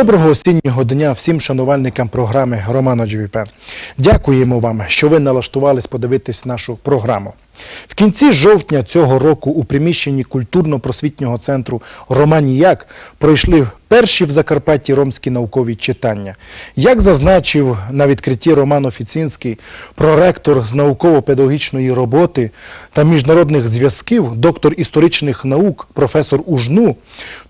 Доброго осіннього дня всім шанувальникам програми Романо ДЖВП. Дякуємо вам, що ви налаштувались подивитись нашу програму. В кінці жовтня цього року у приміщенні культурно-просвітнього центру Романіяк пройшли перші в Закарпатті ромські наукові читання. Як зазначив на відкритті Роман Офіцинський, проректор з науково-педагогічної роботи та міжнародних зв'язків, доктор історичних наук, професор Ужну,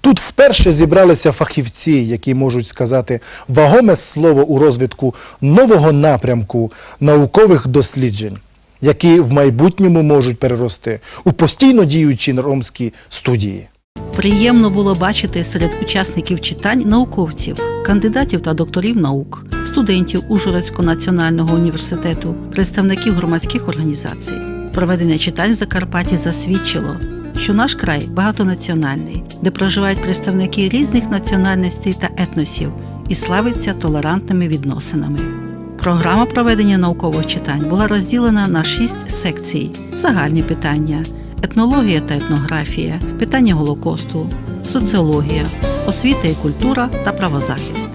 тут вперше зібралися фахівці, які можуть сказати вагоме слово у розвитку нового напрямку наукових досліджень які в майбутньому можуть перерости у постійно діючі ромські студії. Приємно було бачити серед учасників читань науковців, кандидатів та докторів наук, студентів Ужгородського національного університету, представників громадських організацій. Проведення читань в Закарпатті засвідчило, що наш край багатонаціональний, де проживають представники різних національностей та етносів і славиться толерантними відносинами. Програма проведення наукових читань була розділена на шість секцій: загальні питання, етнологія та етнографія, питання Голокосту, соціологія, освіта і культура та правозахист.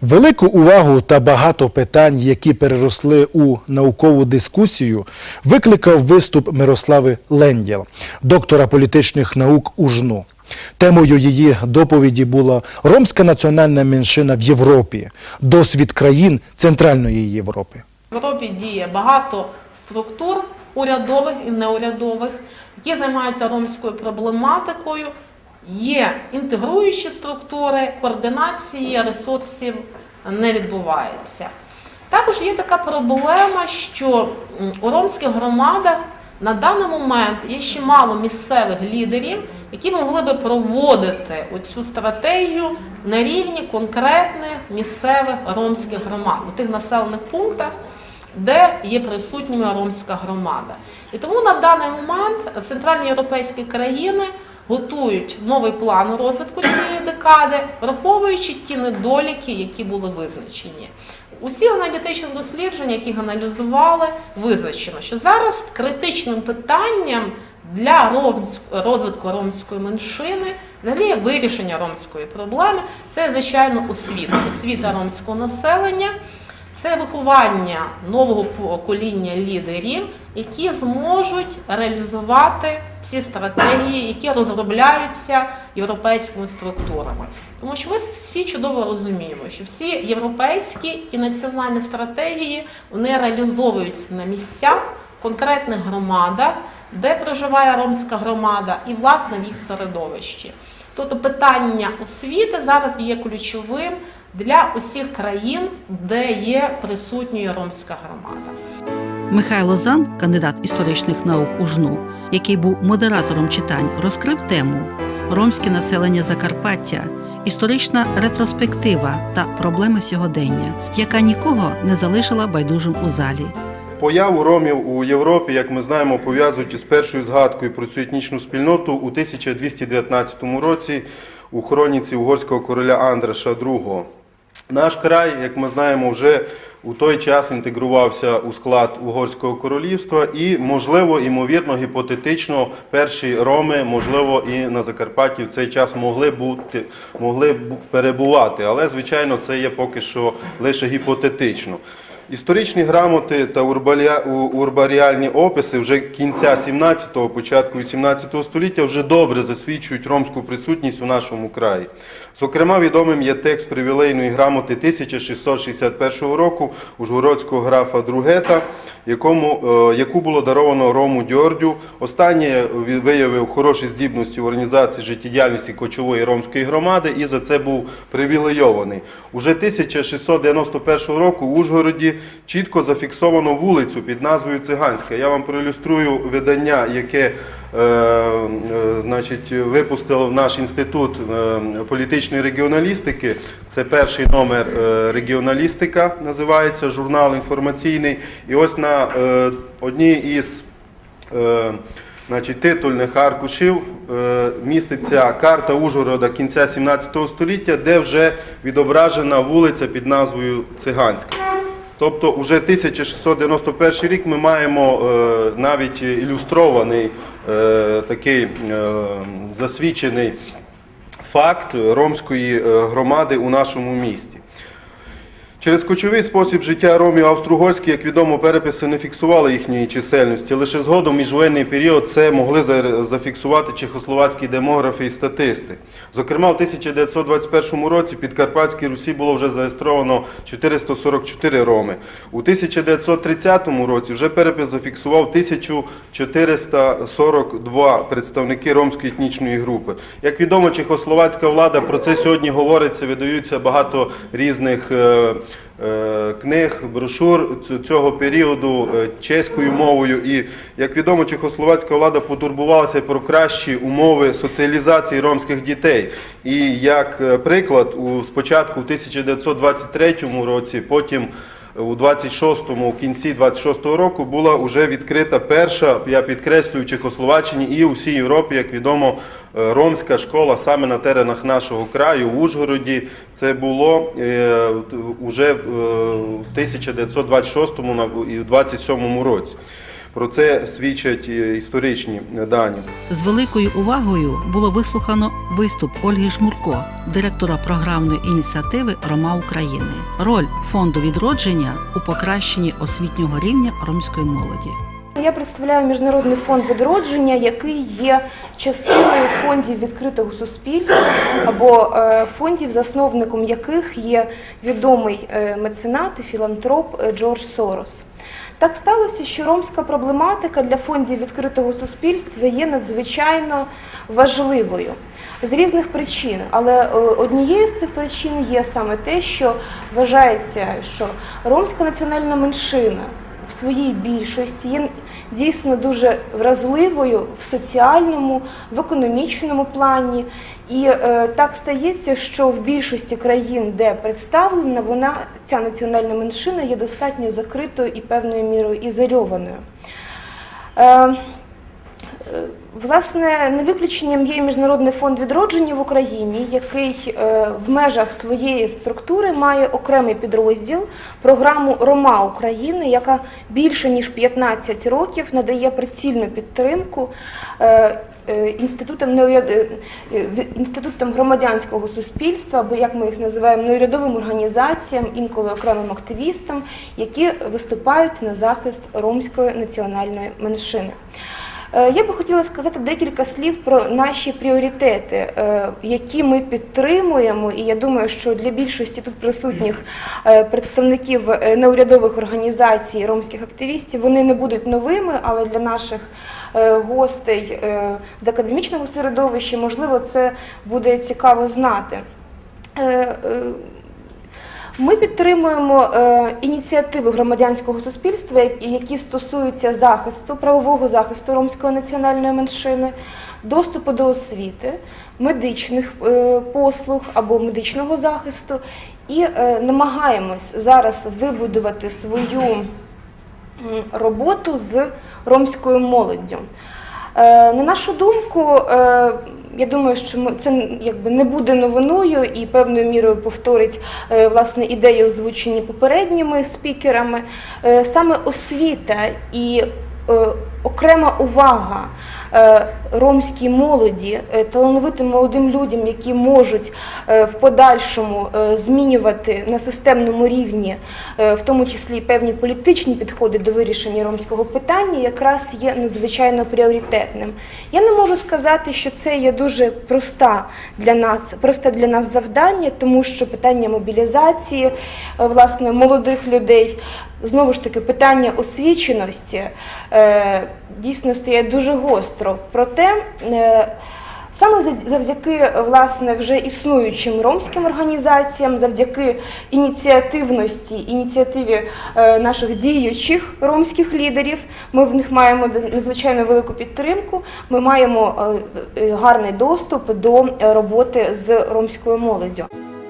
Велику увагу та багато питань, які переросли у наукову дискусію, викликав виступ Мирослави Лендєл, доктора політичних наук УЖНУ. Темою її доповіді була ромська національна меншина в Європі, досвід країн Центральної Європи. В Європі діє багато структур урядових і неурядових, які займаються ромською проблематикою. Є інтегруючі структури, координації ресурсів не відбувається. Також є така проблема, що у ромських громадах на даний момент є ще мало місцевих лідерів, які могли би проводити оцю стратегію на рівні конкретних місцевих ромських громад у тих населених пунктах, де є присутніми ромська громада. І тому на даний момент центральні європейські країни готують новий план розвитку цієї декади, враховуючи ті недоліки, які були визначені. Усі аналітичні дослідження, які аналізували, визначено, що зараз критичним питанням для розвитку ромської меншини, взагалі вирішення ромської проблеми, це звичайно освіта, освіта ромського населення. Це виховання нового покоління лідерів, які зможуть реалізувати ці стратегії, які розробляються європейськими структурами. Тому що ми всі чудово розуміємо, що всі європейські і національні стратегії вони реалізовуються на місцях, в конкретних громадах, де проживає ромська громада, і власне в їх середовищі. Тобто питання освіти зараз є ключовим для усіх країн, де є присутньою ромська громада. Михайло Зан, кандидат історичних наук УЖНУ, який був модератором читань, розкрив тему Ромське населення Закарпаття, історична ретроспектива та проблеми сьогодення, яка нікого не залишила байдужим у залі. Появу ромів у Європі, як ми знаємо, пов'язують із першою згадкою про цю етнічну спільноту у 1219 році у хроніці угорського короля Андраша II. Наш край, як ми знаємо, вже у той час інтегрувався у склад Угорського королівства і, можливо, імовірно, гіпотетично, перші роми, можливо, і на Закарпатті в цей час могли бути, могли перебувати. Але, звичайно, це є поки що лише гіпотетично. Історичні грамоти та урбаріальні описи вже кінця 17-го, початку 18 століття вже добре засвідчують ромську присутність у нашому краї. Зокрема, відомим є текст привілейної грамоти 1661 року ужгородського графа Другета, якому, е, яку було даровано Рому Дьордю. Останнє виявив хороші здібності в організації життєдіяльності кочової ромської громади і за це був привілейований. Уже 1691 року в Ужгороді чітко зафіксовано вулицю під назвою Циганська. Я вам проілюструю видання, яке значить, випустив наш інститут е, політичної регіоналістики. Це перший номер е, регіоналістика, називається журнал інформаційний. І ось на е, одній із е, значить, титульних аркушів е, міститься карта Ужгорода кінця 17 століття, де вже відображена вулиця під назвою Циганська. Тобто уже 1691 рік ми маємо е, навіть ілюстрований е, такий е, засвідчений факт ромської громади у нашому місті. Через кочовий спосіб життя ромів австро-угорські, як відомо, переписи не фіксували їхньої чисельності. Лише згодом міжвоєнний період це могли за- зафіксувати чехословацькі демографи і статисти. Зокрема, в 1921 році під Карпатській Русі було вже зареєстровано 444 роми. У 1930 році вже перепис зафіксував 1442 представники ромської етнічної групи. Як відомо, чехословацька влада про це сьогодні говориться, видаються багато різних е, книг, брошур цього періоду е, чеською мовою. І як відомо, чехословацька влада потурбувалася про кращі умови соціалізації ромських дітей. І як е, приклад, у спочатку у 1923 році, потім у 26-му, в кінці 26-го року була вже відкрита перша, я підкреслюю, Чехословаччині і у всій Європі, як відомо, е, ромська школа саме на теренах нашого краю, в Ужгороді. Це було вже в е, в 1926-му на- і в 27-му році. Про це свідчать історичні дані. З великою увагою було вислухано виступ Ольги Жмурко, директора програмної ініціативи Рома України. Роль фонду відродження у покращенні освітнього рівня ромської молоді. Я представляю міжнародний фонд відродження, який є частиною фондів відкритого суспільства або е, фондів, засновником яких є відомий е, меценат і філантроп е, Джордж Сорос. Так сталося, що ромська проблематика для фондів відкритого суспільства є надзвичайно важливою з різних причин. Але е, однією з цих причин є саме те, що вважається, що ромська національна меншина в своїй більшості є дійсно дуже вразливою в соціальному, в економічному плані. І е, так стається, що в більшості країн, де представлена, вона ця національна меншина є достатньо закритою і певною мірою ізольованою. Е, Е, Власне, не виключенням є Міжнародний фонд відродження в Україні, який е, в межах своєї структури має окремий підрозділ, програму Рома України, яка більше ніж 15 років надає прицільну підтримку е, е, неуряд- е, е, інститутам громадянського суспільства, або як ми їх називаємо, неурядовим організаціям, інколи окремим активістам, які виступають на захист ромської національної меншини. Я би хотіла сказати декілька слів про наші пріоритети, які ми підтримуємо. І я думаю, що для більшості тут присутніх представників неурядових організацій, ромських активістів, вони не будуть новими, але для наших гостей е, з академічного середовища, можливо, це буде цікаво знати. Е, е, ми підтримуємо е, ініціативи громадянського суспільства, які- стосуються захисту, правового захисту ромської національної меншини, доступу до освіти, медичних е, послуг або медичного захисту, і е, намагаємось зараз вибудувати свою роботу з ромською молоддю. Е, На нашу думку, е, я думаю, що це якби не буде новиною і певною мірою повторить е, власне ідеї, озвучені попередніми спікерами. Саме освіта і окрема увага е, ромській молоді, е, талановитим молодим людям, які можуть е, в подальшому змінювати на системному рівні, в тому числі певні політичні підходи до вирішення ромського питання, якраз є надзвичайно пріоритетним. Я не можу сказати, що це є дуже проста для нас, просте для нас завдання, тому що питання мобілізації власне молодих людей. Знову ж таки, питання освіченості е, дійсно стоять дуже гостро. Проте е, саме за- завдяки власне вже існуючим ромським організаціям, завдяки ініціативності, ініціативі е, наших діючих ромських лідерів, ми в них маємо надзвичайно велику підтримку. Ми маємо гарний доступ до роботи з ромською молоддю.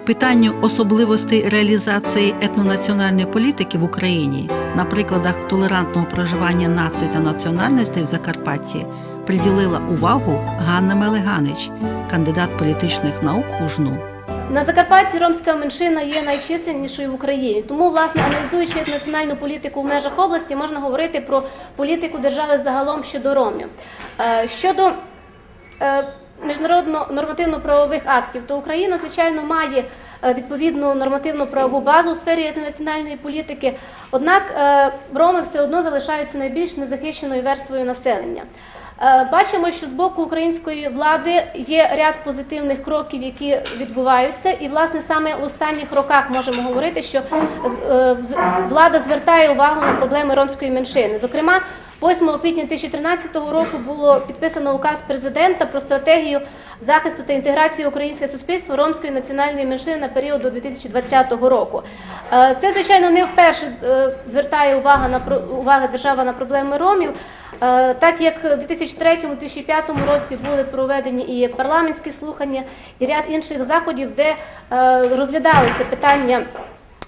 Питанню особливостей реалізації етнонаціональної політики в Україні на прикладах толерантного проживання націй та національностей в Закарпатті приділила увагу Ганна Мелеганич, кандидат політичних наук у ЖНУ. На Закарпатті ромська меншина є найчисельнішою в Україні. Тому, власне, аналізуючи національну політику в межах області, можна говорити про політику держави загалом щодо ромів. Е, Щодо е, міжнародно нормативно-правових актів, то Україна, звичайно, має е, відповідну нормативно-правову базу у сфері національної політики. Однак е, роми все одно залишаються найбільш незахищеною верствою населення. Е, Бачимо, що з боку української влади є ряд позитивних кроків, які відбуваються, і власне саме в останніх роках можемо говорити, що влада звертає увагу на проблеми ромської меншини. Зокрема, 8 квітня 2013 року було підписано указ президента про стратегію захисту та інтеграції українського суспільства ромської національної меншини на період до 2020 року. Е, Це, звичайно, не вперше е, звертає увага на увага держава на проблеми ромів. Е, Так як в 2003-2005 році були проведені і парламентські слухання, і ряд інших заходів, де розглядалися питання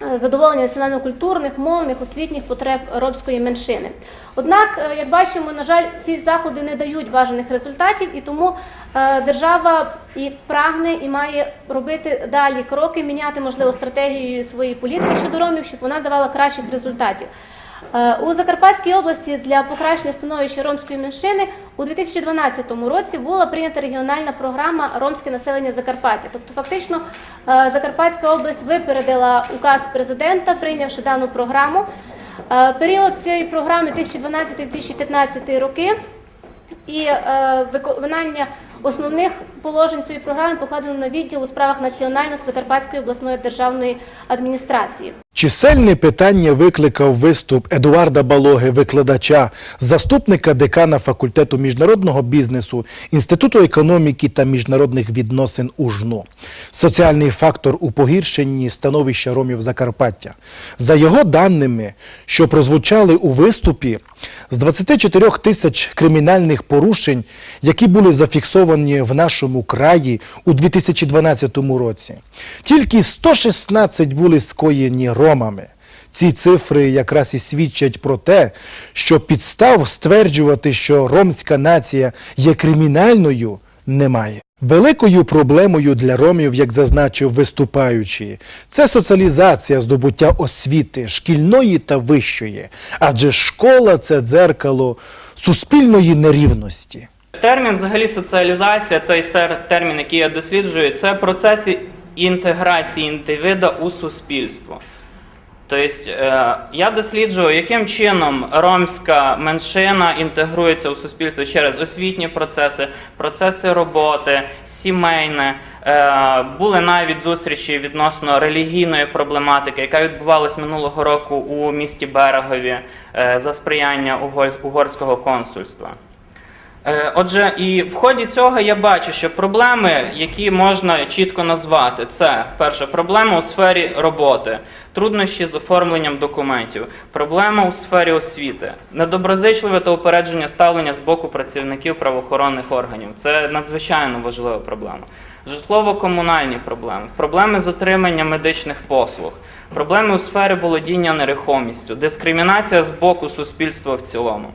задоволення національно-культурних, мовних, освітніх потреб ромської меншини. Однак, е, як бачимо, на жаль, ці заходи не дають бажаних результатів, і тому е, держава і прагне і має робити далі кроки, міняти можливо стратегію своєї політики щодо ромів, щоб вона давала кращих результатів. Е, У Закарпатській області для покращення становища ромської меншини у 2012 році була прийнята регіональна програма Ромське населення Закарпаття. Тобто, фактично, е, Закарпатська область випередила указ президента, прийнявши дану програму. Е, Період цієї програми 2012-2015 роки і виконання основних положень цієї програми покладено на відділ у справах національної Закарпатської обласної державної адміністрації. Чисельне питання викликав виступ Едуарда Балоги, викладача, заступника декана факультету міжнародного бізнесу Інституту економіки та міжнародних відносин УЖНУ. Соціальний фактор у погіршенні становища ромів Закарпаття. За його даними, що прозвучали у виступі, з 24 тисяч кримінальних порушень, які були зафіксовані в нашому краї у 2012 році, тільки 116 були скоєні ромами. Ці цифри якраз і свідчать про те, що підстав стверджувати, що ромська нація є кримінальною, немає. Великою проблемою для ромів, як зазначив виступаючий, це соціалізація здобуття освіти шкільної та вищої, адже школа це дзеркало суспільної нерівності. Термін взагалі соціалізація, той термін, який я досліджую, це процеси інтеграції індивіда у суспільство. Тобто я досліджую, яким чином ромська меншина інтегрується у суспільство через освітні процеси, процеси роботи, сімейне. Е, були навіть зустрічі відносно релігійної проблематики, яка відбувалась минулого року у місті Берегові е, за сприяння угорського консульства. Е, Отже, і в ході цього я бачу, що проблеми, які можна чітко назвати, це перша проблема у сфері роботи, труднощі з оформленням документів, проблема у сфері освіти, недоброзичливе та упередження ставлення з боку працівників правоохоронних органів. Це надзвичайно важлива проблема. Житлово-комунальні проблеми, проблеми з отриманням медичних послуг, проблеми у сфері володіння нерухомістю, дискримінація з боку суспільства в цілому.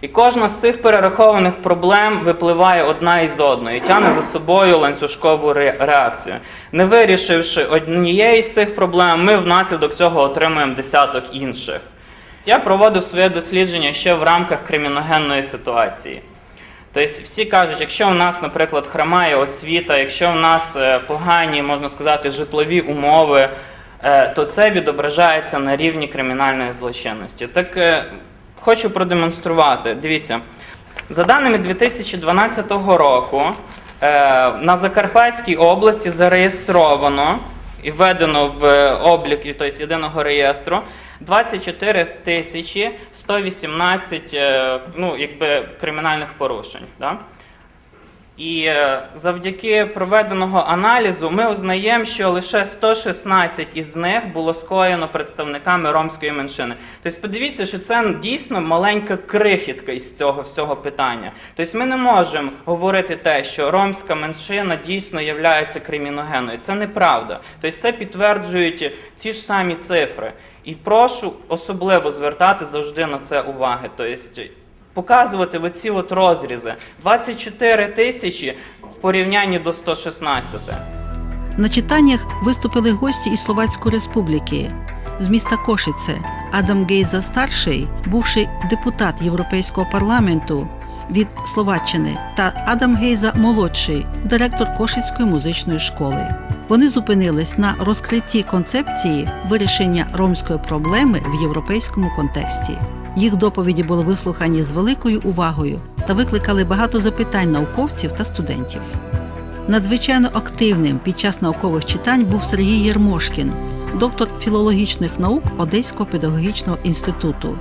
І кожна з цих перерахованих проблем випливає одна із одної, і тягне за собою ланцюжкову реакцію. Не вирішивши однієї з цих проблем, ми внаслідок цього отримуємо десяток інших. Я проводив своє дослідження ще в рамках криміногенної ситуації. Тобто всі кажуть, якщо у нас, наприклад, хромає освіта, якщо у нас е, погані, можна сказати, житлові умови, е, то це відображається на рівні кримінальної злочинності. Так е, хочу продемонструвати. Дивіться, за даними 2012 року, е, на Закарпатській області зареєстровано і введено в облік тобто, єдиного реєстру 24 тисячі 118 е, ну, якби, кримінальних порушень. Да? І е, завдяки проведеного аналізу ми узнаємо, що лише 116 із них було скоєно представниками ромської меншини. Тобто подивіться, що це дійсно маленька крихітка із цього всього питання. Тобто ми не можемо говорити те, що ромська меншина дійсно є криміногенною. Це неправда. Тобто це підтверджують ті ж самі цифри. І прошу особливо звертати завжди на це уваги. Тобто показувати оці от розрізи. 24 тисячі в порівнянні до 116. На читаннях виступили гості із Словацької республіки. З міста Кошице Адам Гейза старший, бувший депутат Європейського парламенту, від Словаччини та Адам Гейза молодший, директор Кошицької музичної школи. Вони зупинились на розкритті концепції вирішення ромської проблеми в європейському контексті. Їх доповіді були вислухані з великою увагою та викликали багато запитань науковців та студентів. Надзвичайно активним під час наукових читань був Сергій Єрмошкін, доктор філологічних наук Одеського педагогічного інституту,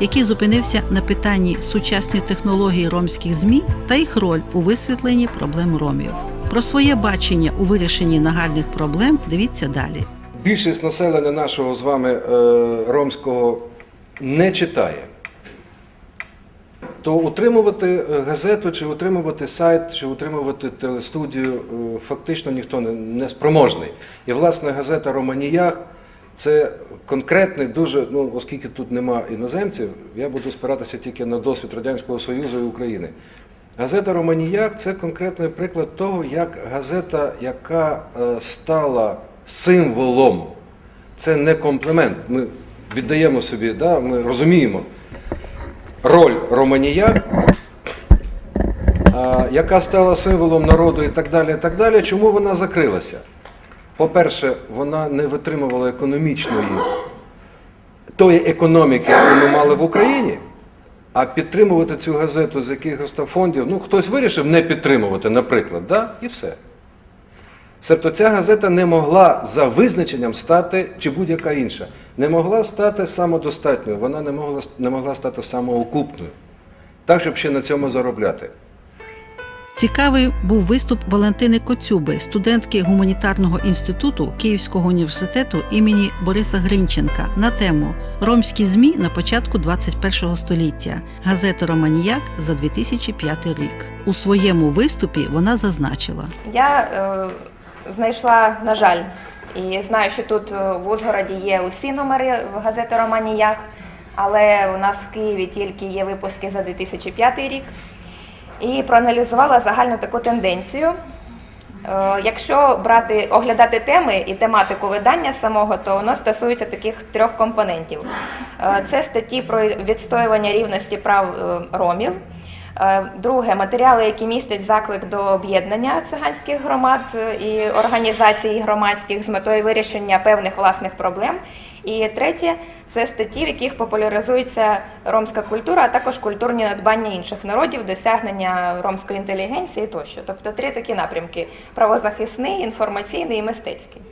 який зупинився на питанні сучасні технології ромських ЗМІ та їх роль у висвітленні проблем ромів. Про своє бачення у вирішенні нагальних проблем дивіться далі. Більшість населення нашого з вами е, ромського не читає. То утримувати е, газету, чи утримувати сайт, чи утримувати телестудію е, фактично ніхто не, спроможний. І власне газета Романіях це конкретний, дуже, ну оскільки тут нема іноземців, я буду спиратися тільки на досвід Радянського Союзу і України. Газета Романіях це конкретний приклад того, як газета, яка е, стала символом, це не комплімент. Ми віддаємо собі, да, ми розуміємо роль Романіях, а, яка стала символом народу і так далі. і так далі. Чому вона закрилася? По-перше, вона не витримувала економічної тої економіки, яку ми мали в Україні. А підтримувати цю газету з якихось фондів, ну хтось вирішив не підтримувати, наприклад, да? і все. Себто ця газета не могла за визначенням стати, чи будь-яка інша, не могла стати самодостатньою, вона не могла, не могла стати самоокупною. Так, щоб ще на цьому заробляти. Цікавий був виступ Валентини Коцюби, студентки гуманітарного інституту Київського університету імені Бориса Гринченка на тему Ромські ЗМІ на початку 21 століття. Газета Романіяк за 2005 рік. У своєму виступі вона зазначила. Я е, знайшла, на жаль, і знаю, що тут е, в Ужгороді є усі номери в газети Романіях, але у нас в Києві тільки є випуски за 2005 рік. І проаналізувала загальну таку тенденцію. Е, Якщо брати, оглядати теми і тематику видання самого, то воно стосується таких трьох компонентів. Е, Це статті про відстоювання рівності прав ромів. Е, Друге, матеріали, які містять заклик до об'єднання циганських громад е, і організацій громадських з метою вирішення певних власних проблем. І третє це статті, в яких популяризується ромська культура, а також культурні надбання інших народів, досягнення ромської інтелігенції тощо. Тобто три такі напрямки: правозахисний, інформаційний і мистецький.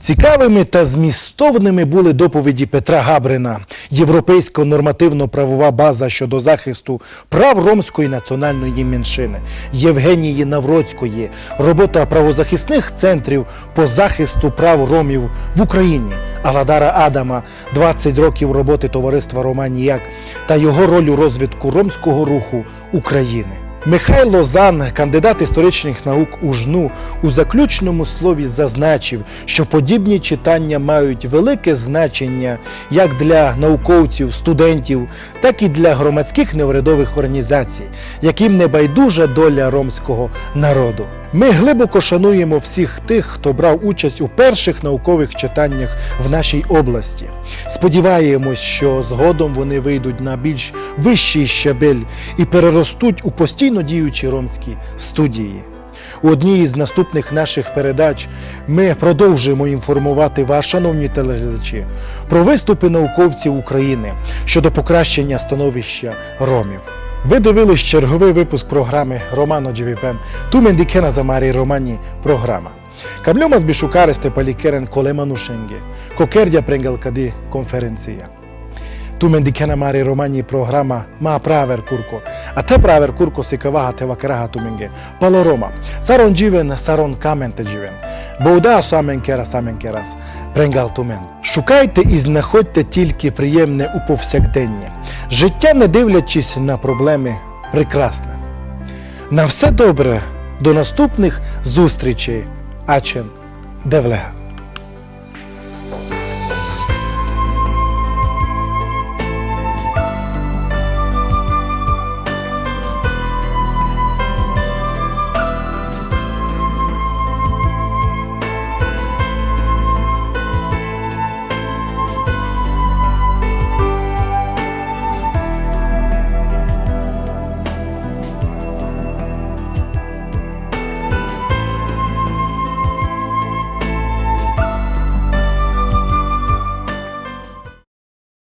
Цікавими та змістовними були доповіді Петра Габрина, Європейська нормативно-правова база щодо захисту прав ромської національної меншини, Євгенії Навроцької, робота правозахисних центрів по захисту прав ромів в Україні, Аладара Адама, 20 років роботи товариства Романіяк та його роль у розвитку ромського руху України. Михайло Зан, кандидат історичних наук у жну, у заключному слові зазначив, що подібні читання мають велике значення як для науковців, студентів, так і для громадських неурядових організацій, яким не байдужа доля ромського народу. Ми глибоко шануємо всіх тих, хто брав участь у перших наукових читаннях в нашій області. Сподіваємось, що згодом вони вийдуть на більш вищий щабель і переростуть у постійно діючі ромські студії. У одній із наступних наших передач ми продовжуємо інформувати вас, шановні телеглядачі, про виступи науковців України щодо покращення становища ромів. Ви дивились черговий випуск програми Романо Джевіпен. Ту мендікена за Марі Романі програма. Камльома збішукаре степалікерен колеману шенге, кокердя пренгалкади конференція. Programa ma praver kurko. A te praver kurko se kavaha te vakaraha tu menge. Palo Roma. Saron jiven, saron каменте jiven. Боуда самен кера самен керас. Пренгал тумен. Шукайте і знаходьте тільки приємне у повсякденні. Життя, не дивлячись на проблеми, прекрасне. На все добре. До наступних зустрічей. Ачен Девлега.